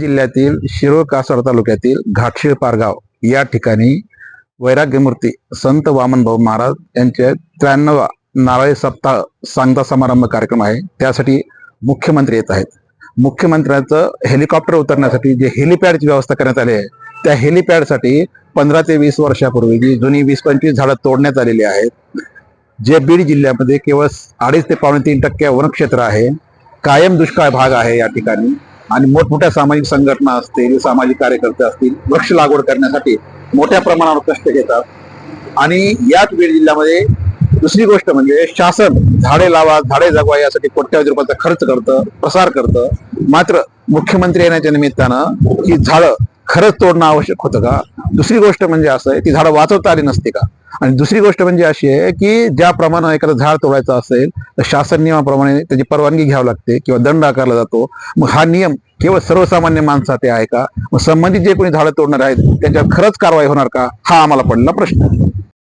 जिल्ह्यातील शिरोळ कासार तालुक्यातील घाटशीळ पारगाव या ठिकाणी वैराग्यमूर्ती संत वामनभाऊ महाराज यांचे त्र्याण्णवा नारळी सप्ताह सांगता समारंभ कार्यक्रम आहे. त्यासाठी मुख्यमंत्री येत आहेत. मुख्यमंत्र्यांचं हेलिकॉप्टर उतरण्यासाठी जे हेलिपॅडची व्यवस्था करण्यात आली आहे त्या हेलिपॅडसाठी पंधरा ते वीस वर्षापूर्वी जी जुनी वीस पंचवीस झाडं तोडण्यात आलेली आहेत जे बीड जिल्ह्यामध्ये केवळ अडीच ते पावणे तीन टक्के वनक्षेत्र आहे. कायम दुष्काळ भाग आहे या ठिकाणी. आणि मोठमोठ्या सामाजिक संघटना असतील सामाजिक कार्यकर्ते असतील वृक्ष लागवड करण्यासाठी मोठ्या प्रमाणावर कष्ट घेतात. आणि याच बीड जिल्ह्यामध्ये दुसरी गोष्ट म्हणजे शासन झाडे लावा झाडे जगवा यासाठी कोट्यावधी रुपयाचा खर्च करतं प्रसार करतं. मात्र मुख्यमंत्री येण्याच्या निमित्तानं ही झाडं खरंच तोडणं आवश्यक होतं का? दुसरी गोष्ट म्हणजे असं आहे ती झाडं वाचवता आली नसती का? आणि दुसरी गोष्ट म्हणजे अशी आहे की ज्याप्रमाणे एखादं झाड तोडायचं असेल तर शासन नियमाप्रमाणे त्याची परवानगी घ्यावी लागते किंवा दंड आकारला जातो. मग हा नियम केवळ सर्वसामान्य माणसासाठी आहे का? मग संबंधित जे कोणी झाडं तोडणार आहेत त्यांच्यावर खरंच कारवाई होणार का? हा आम्हाला पडलेला प्रश्न आहे.